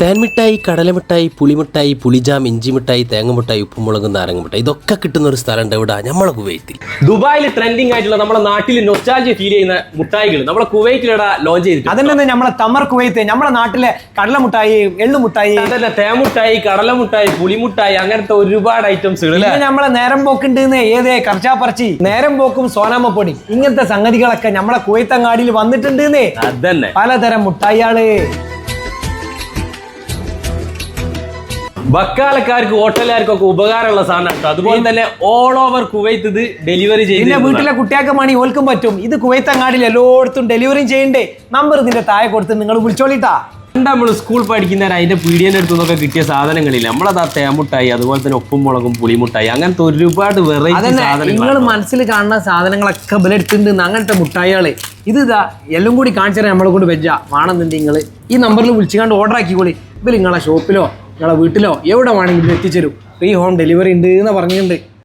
തേൻമിഠായി കടലമിഠായി പുളിമിഠായി പുളിജാം ഇഞ്ചി മിഠായി തേങ്ങമിഠായി ഉപ്പുമുളക് നാരങ്ങ മിഠായി ഇതൊക്കെ കിട്ടുന്ന ഒരു സ്ഥലമുണ്ട് ഇവിടെ നമ്മളെ കുവൈത്തിൽ. ദുബായിൽ ട്രെൻഡിങ് ആയിട്ടുള്ള നമ്മുടെ നാട്ടിൽ നൊസ്റ്റാൾജി ഫീൽ ചെയ്യുന്ന മുട്ടായികൾ നമ്മളെ കുവൈറ്റിലടാ ലോഞ്ച് ചെയ്തിട്ടുണ്ട് നിന്ന് നമ്മളെ തമർ കുവൈത്ത് നമ്മുടെ നാട്ടിലെ കടലമുട്ടായി എള്ളുമുട്ടായി. അതല്ല തേമുട്ടായി കടലമുട്ടായി പുളിമുട്ടായി അങ്ങനത്തെ ഒരുപാട് ഐറ്റംസ് നമ്മളെ നേരം പോക്കുണ്ട് ഏതേ കർച്ചാപ്പറച്ചി നേരം പോക്കും സോനാമ പൊടി ഇങ്ങനത്തെ സംഗതികളൊക്കെ നമ്മളെ കുവൈത്തങ്ങാടിയിൽ വന്നിട്ടുണ്ട് അതന്നെ. പലതരം മുട്ടായികൾ. ബക്കാലക്കാർക്ക് ഹോട്ടലുകാർക്കൊക്കെ ഉപകാരമുള്ള സാധനം കേട്ടോ. അതുപോലെ തന്നെ ഓൾ ഓവർ കുവൈത്ത് ഇത് ഡെലിവറി പിന്നെ ചെയ്ത് വീട്ടിലെ കുട്ടികൾക്ക് മണി ഓൽക്കും പറ്റും. ഇത് കുവൈത്ത് അങ്ങാടിൽ എല്ലായിടത്തും ഡെലിവറി ചെയ്യണ്ടേ? നമ്പർ ഇതിന്റെ താഴെ കൊടുത്ത് നിങ്ങൾ വിളിച്ചോളിട്ടാ. പണ്ട് നമ്മൾ സ്കൂൾ പഠിക്കുന്നവർ അതിന്റെ പീഡിയന്റെ അടുത്ത് നിന്നൊക്കെ കിട്ടിയ സാധനങ്ങളില്ല. നമ്മളത് ആ തേമുട്ടായി അതുപോലെ തന്നെ ഉപ്പും മുളകും പുളിമുട്ടായി അങ്ങനത്തെ ഒരുപാട് വെറൈറ്റി നിങ്ങൾ മനസ്സിൽ കാണുന്ന സാധനങ്ങളൊക്കെ ബലെടുത്തിണ്ട് അങ്ങനത്തെ മുട്ടായികൾ. ഇത് ഇതാ എല്ലാം കൂടി കാണിച്ചു തരാം നമ്മളെ കൊണ്ട് വെച്ച നിങ്ങൾ ഈ നമ്പറിൽ വിളിച്ചുകൊണ്ട് ഓർഡർ ആക്കിക്കോളി. ഇപ്പൊ നിങ്ങളെ ഷോപ്പിലോ നിങ്ങളെ വീട്ടിലോ? എവിടെ വേണമെങ്കിലും എത്തിച്ചേരും. ഫ്രീ ഹോം ഡെലിവറി ഉണ്ട് എന്ന് പറഞ്ഞിട്ടുണ്ട്.